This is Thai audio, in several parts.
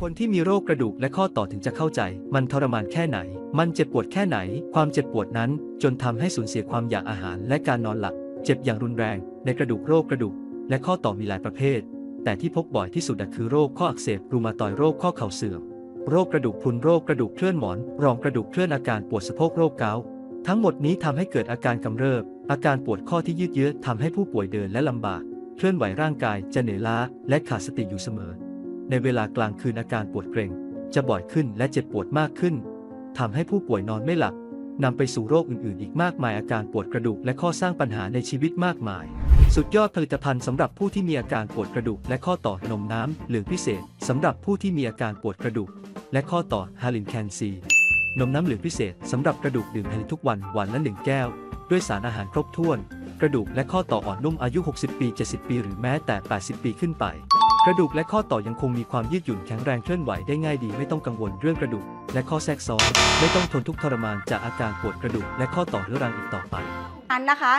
คนที่มีโรคกระดูกและข้อต่อถึงจะเข้าใจ มันทรมานแค่ไหน มันเจ็บปวดแค่ไหน ความเจ็บปวดนั้น จนทำให้สูญเสียความอยากอาหารและการนอนหลับ เจ็บอย่างรุนแรง ในกระดูกโรคกระดูก และข้อต่อมีหลายประเภท แต่ที่พบบ่อยที่สุดคือโรคข้ออักเสบรูมาตอยโรคข้อเข่าเสื่อม โรคกระดูกพุนโรคกระดูกเคลื่อนหมอน รองกระดูกเคลื่อนอาการปวดสะโพกโรคเกาต์ทั้งหมดนี้ทำให้เกิดอาการกำเริบ อาการปวดข้อที่ยืดเยื้อทำให้ผู้ป่วยเดินและลำบาก เคลื่อนไหวร่างกายจะเหนื่อยล้าและขาดสติอยู่เสมอ ในเวลากลางคืนอาการปวดเกร็ง จะบ่อยขึ้นและเจ็บปวดมากขึ้นทำให้ผู้ป่วยนอนไม่หลับนำไปสู่โรคอื่นๆ อีกมากมายอาการปวดกระดูกและข้อสร้างปัญหาในชีวิตมากมาย สุดยอดผลิตภัณฑ์สำหรับผู้ที่มีอาการปวดกระดูกและข้อต่อนมน้ำเหลืองพิเศษสำหรับผู้ที่มีอาการปวดกระดูก และข้อต่อฮาลินแคนซีนมน้ำเหลืองพิเศษสำหรับกระดูกดื่มให้ทุกวันวันละหนึ่งแก้ว ด้วยสารอาหารครบถ้วน กระดูกและข้อต่ออ่อนนุ่มอายุ 60 ปี 70 ปี หรือแม้แต่ 80 ปีขึ้นไป กระดูกและข้อต่อยังคงมีความยืดหยุ่นแข็งแรงเคลื่อนไหวได้ง่ายดีไม่ต้องกังวลเรื่องกระดูก และข้อแทรกซ้อนไม่ต้องทนทุกข์ทรมานจากอาการปวดกระดูกและข้อต่อเรื้อรังอีกต่อไป อันนะคะ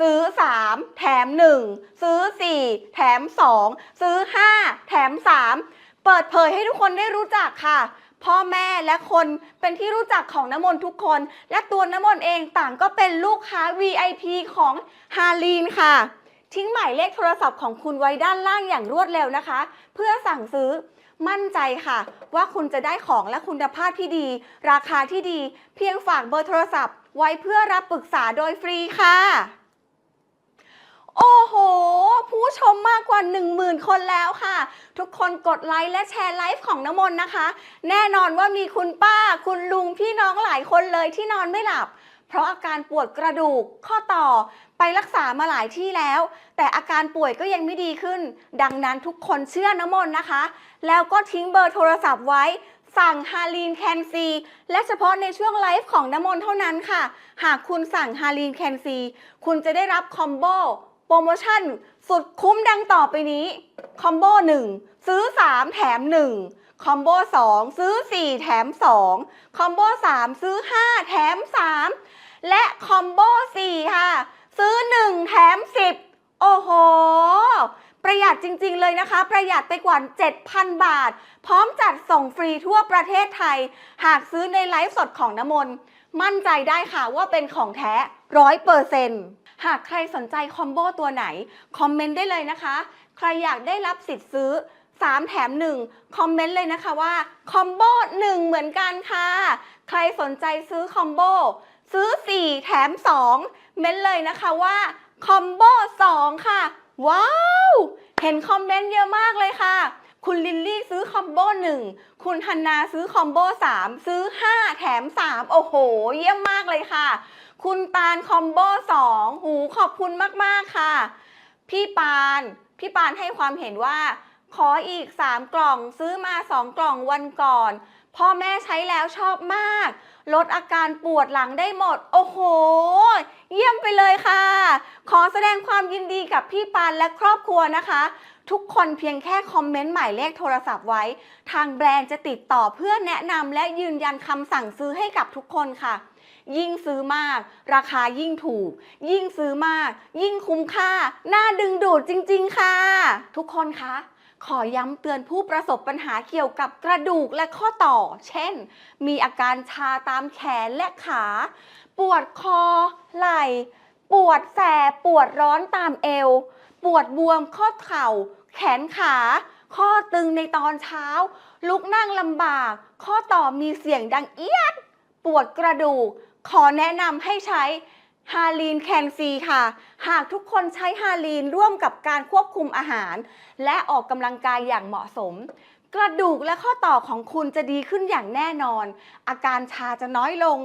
ซื้อ 3 แถม 1 ซื้อ 4 แถม 2 ซื้อ 5 แถม 3 เปิดเผยให้ทุกคนได้รู้จักค่ะ พ่อแม่และคนเป็นที่รู้จักของน้ำมนต์ทุกคน และตัวน้ำมนต์เองต่างก็เป็นลูกค้า VIP ของฮาลีนค่ะ ทิ้งหมายเลขโทรศัพท์ของคุณไว้ด้านล่างอย่างรวดเร็วนะคะ เพื่อสั่งซื้อมั่นใจค่ะ ว่าคุณจะได้ของและคุณภาพที่ดี ราคาที่ดี เพียงฝากเบอร์โทรศัพท์ ไว้เพื่อรับปรึกษาโดยฟรีค่ะ โอ้โห ผู้ชมมากกว่า 10,000 คนแล้วค่ะ ทุกคนกดไลค์และแชร์ไลฟ์ของน้ำมนต์นะคะ แน่นอนว่ามีคุณป้า คุณลุงพี่น้องหลายคนเลยที่นอนไม่หลับ เพราะอาการปวดกระดูกข้อต่อไปรักษามาหลายที่แล้ว แต่อาการป่วยก็ยังไม่ดีขึ้น ดังนั้นทุกคนเชื่อน้ำมนต์นะคะ แล้วก็ทิ้งเบอร์โทรศัพท์ไว้สั่งฮาลีนแคนซี และเฉพาะในช่วงไลฟ์ของน้ำมนต์เท่านั้นค่ะ หากคุณสั่งฮาลีนแคนซี คุณจะได้รับคอมโบโปรโมชั่น สุดคุ้มดังต่อไปนี้ คอมโบ1ซื้อ 3 แถม 1 คอมโบ2 ซื้อ 4 แถม 2 คอมโบ3 ซื้อ 5 แถม 3 และคอมโบ4ค่ะ ซื้อ 1 แถม 10 โอ้โห ประหยัดจริง ๆ เลยนะคะ ประหยัดไปกว่า 7,000 บาท พร้อมจัดส่งฟรีทั่วประเทศไทย หากซื้อในไลฟ์สดของน้ำมนมั่นใจได้ค่ะว่าเป็นของแท้ร้อยเปอร์เซ็นต์หากใครสนใจคอมโบตัวไหน คอมเมนต์ได้เลยนะคะ ใครอยากได้รับสิทธิ์ซื้อ 3 แถม 1 คอมเมนต์เลยนะคะว่าคอมโบ1 เหมือนกันค่ะ ใครสนใจซื้อคอมโบซื้อ 4 แถม 2 เม้นเลยนะคะว่าคอมโบ2 ค่ะ ว้าว เห็นคอมเมนต์เยอะมากเลยค่ะ คุณลิลลี่ซื้อคอมโบ1 คุณฮันนาซื้อคอมโบ3 ซื้อ 5 แถม 3 โอ้โห เยี่ยมมากเลยค่ะ คุณตาลคอมโบ2 หูขอบคุณมาก ๆ ค่ะ พี่ปาน พี่ปานให้ความเห็นว่า ขออีก 3 กล่องซื้อมา 2 กล่องวันก่อน พ่อแม่ใช้แล้วชอบมาก ลดอาการปวดหลังได้หมด โอ้โห เยี่ยมไปเลยค่ะ ขอแสดงความยินดีกับพี่ปานและครอบครัวนะคะ ทุกคนเพียงแค่คอมเมนต์หมายเลขโทรศัพท์ไว้ ทางแบรนด์จะติดต่อเพื่อแนะนำและยืนยันคำสั่งซื้อให้กับทุกคนค่ะยิ่งซื้อมาก ราคายิ่งถูก ยิ่งซื้อมาก ยิ่งคุ้มค่า น่าดึงดูดจริง ๆ ค่ะ ทุกคนคะ ขอย้ำเตือนผู้ประสบปัญหาเกี่ยวกับกระดูกและข้อต่อ เช่น มีอาการชาตามแขนและขา ปวดคอ ไหล่ ปวดแสบ ปวดร้อนตามเอว ปวดบวมข้อเข่า แขนขา ข้อตึงในตอนเช้า ลุกนั่งลำบาก ข้อต่อมีเสียงดังเอียด ปวดกระดูก ขอแนะนำให้ใช้ ฮาลีนแคนซีค่ะ หากทุกคนใช้ฮาลีนร่วมกับการควบคุมอาหาร และออกกำลังกายอย่างเหมาะสม กระดูกและข้อต่อของคุณจะดีขึ้นอย่างแน่นอน อาการชาจะน้อยลง